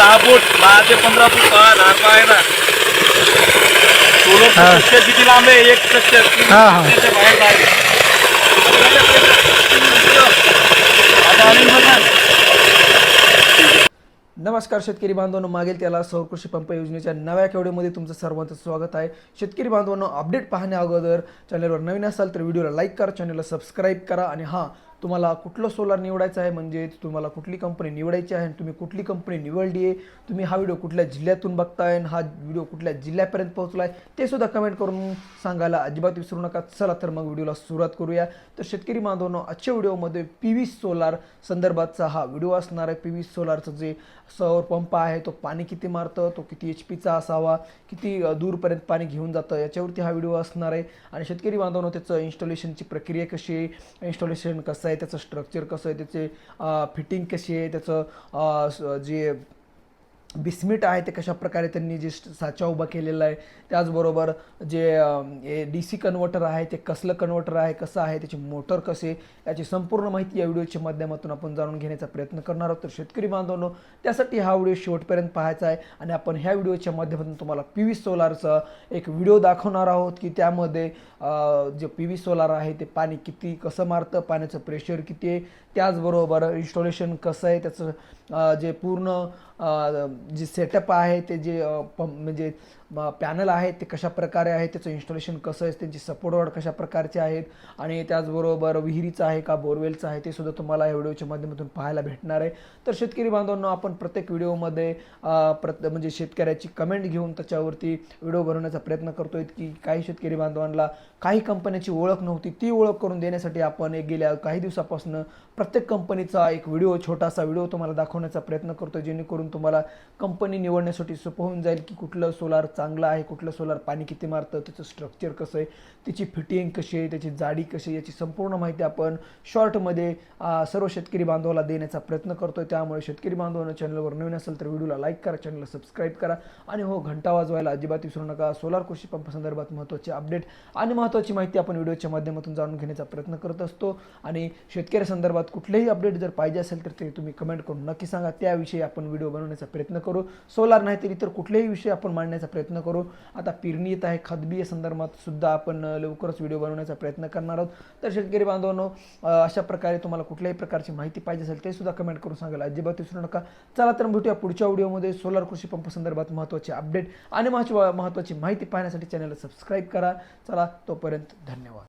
दहा फूट दहा ते पंधरा फूट धार आहे ना हा. स्ट्रक्चर किती लांब आहे एक स्ट्रक्चर हा, हा. बाहेर जाईल आता आणि बघा. नमस्कार शेतकरी बांधवांनो मागेल त्याला सौर कृषी पंप योजनेच्या नव्या केवढ्यामध्ये तुमचं सर्वांचं स्वागत आहे शेतकरी बांधवांनो अपडेट पाहण्या अगोदर चॅनलवर नवीन असाल तर व्हिडिओला लाईक करा चॅनलला सबस्क्राईब करा आणि हां तुम्हाला कुठलं सोलार निवडायचं आहे? म्हणजे तुम्हाला कुठली कंपनी निवडायची आहे? आणि तुम्ही कुठली कंपनी निवडली आहे? तुम्ही हा व्हिडिओ कुठल्या जिल्ह्यातून बघताय? हा व्हिडिओ कुठल्या जिल्ह्यापर्यंत पोहोचला आहे ते सुद्धा कमेंट करून सांगायला अजिबात विसरू नका. चला तर मग व्हिडिओला सुरुवात करूया. तर शेतकरी बांधवांनो आजच्या व्हिडिओमध्ये पी व्ही सोलार संदर्भातचा हा व्हिडिओ असणार आहे. पी व्ही सोलारचं जे सौर पंप आहे तो पाणी किती मारतं? तो किती एच पीचा असावा? किती दूरपर्यंत पाणी घेऊन जातं? याच्यावरती हा व्हिडिओ असणार आहे. आणि शेतकरी बांधवांनो त्याचं इन्स्टॉलेशनची प्रक्रिया कशी आहे? इन्स्टॉलेशन कसं आहे त्याचं स्ट्रक्चर कसं आहे त्याचे फिटिंग कशी आहे त्याचं जे बिस्मिट आहे ते कशा प्रकारे त्यांनी जे साचा उभा केलेला आहे त्याचबरोबर जे डी सी कन्व्हर्टर आहे ते कसलं कन्व्हर्टर आहे कसं आहे त्याची मोटर कसे याची संपूर्ण माहिती या व्हिडिओच्या माध्यमातून आपण जाणून घेण्याचा प्रयत्न करणार आहोत. तर शेतकरी बांधवांनो त्यासाठी हा व्हिडिओ शेवटपर्यंत पाहायचा आहे आणि आपण ह्या व्हिडिओच्या माध्यमातून तुम्हाला पी व्ही सोलारचा एक व्हिडिओ दाखवणार आहोत की त्यामध्ये जे पी व्ही सोलार आहे ते पाणी किती कसं मारतं पाण्याचं प्रेशर किती आहे त्याचबरोबर इन्स्टॉलेशन कसं आहे त्याचं जे पूर्ण जे सेटअप आहे ते जे पंप म्हणजे पॅनल आहे ते कशा प्रकारे आहे त्याचं इन्स्टॉलेशन कसं आहे त्यांची सपोर्ट वाढ कशा प्रकारचे आहेत आणि त्याचबरोबर विहिरीचं आहे का बोरवेलचं आहे ते सुद्धा तुम्हाला या व्हिडिओच्या माध्यमातून पाहायला भेटणार आहे. तर शेतकरी बांधवांनो आपण प्रत्येक व्हिडिओमध्ये प्रत म्हणजे शेतकऱ्याची कमेंट घेऊन त्याच्यावरती व्हिडिओ बनवण्याचा प्रयत्न करतो आहे की काही शेतकरी बांधवांना काही कंपन्याची ओळख नव्हती ती ओळख करून देण्यासाठी आपण एक गेल्या काही दिवसापासून प्रत्येक कंपनीचा एक व्हिडिओ छोटासा व्हिडिओ तुम्हाला दाखवण्याचा प्रयत्न करतो जेणेकरून तुम्हाला कंपनी निवडण्यासाठी सोपं होऊन जाईल की कुठलं सोलार चांगलं आहे कुठलं सोलार पाणी किती मारतं त्याचं स्ट्रक्चर कसं आहे त्याची फिटिंग कशी आहे त्याची जाडी कशी आहे याची संपूर्ण माहिती आपण शॉर्टमध्ये सर्व शेतकरी बांधवाला देण्याचा प्रयत्न करतो त्यामुळे शेतकरी बांधवांना चॅनलवर नवीन असेल तर व्हिडिओला लाईक करा चॅनलला सबस्क्राईब करा. आणि हो घंटा वाजवायला अजिबात विसरू नका. सोलार कृषी पंप संदर्भात महत्त्वाचे अपडेट आणि महत्त्वाची माहिती आपण व्हिडिओच्या माध्यमातून जाणून घेण्याचा प्रयत्न करत असतो. आणि शेतकरी संदर्भात कुठलेही अपडेट जर पाहिजे असेल तर ते तुम्ही कमेंट करून नक्की सांगा. त्याविषयी आपण व्हिडिओ बनवण्याचा प्रयत्न करू. सोलार नाही तर इतर कुठलेही विषय आपण मांडण्याचा प्रयत्न करू. आता पेरणी येत आहे. खतबी या संदर्भात सुद्धा आपण लवकरच व्हिडिओ बनवण्याचा प्रयत्न करणार आहोत. तर शेतकरी बांधवांनो अशा प्रकारे तुम्हाला कुठल्याही प्रकारची माहिती पाहिजे असेल ते सुद्धा कमेंट करून सांगायला अजिबात विसरू नका. चला तर भेटूया पुढच्या व्हिडिओमध्ये. सोलार कृषी पंप संदर्भात महत्त्वाचे अपडेट आणि महत्त्वाची माहिती पाहण्यासाठी चॅनलला सबस्क्राईब करा. चला तोपर्यंत धन्यवाद.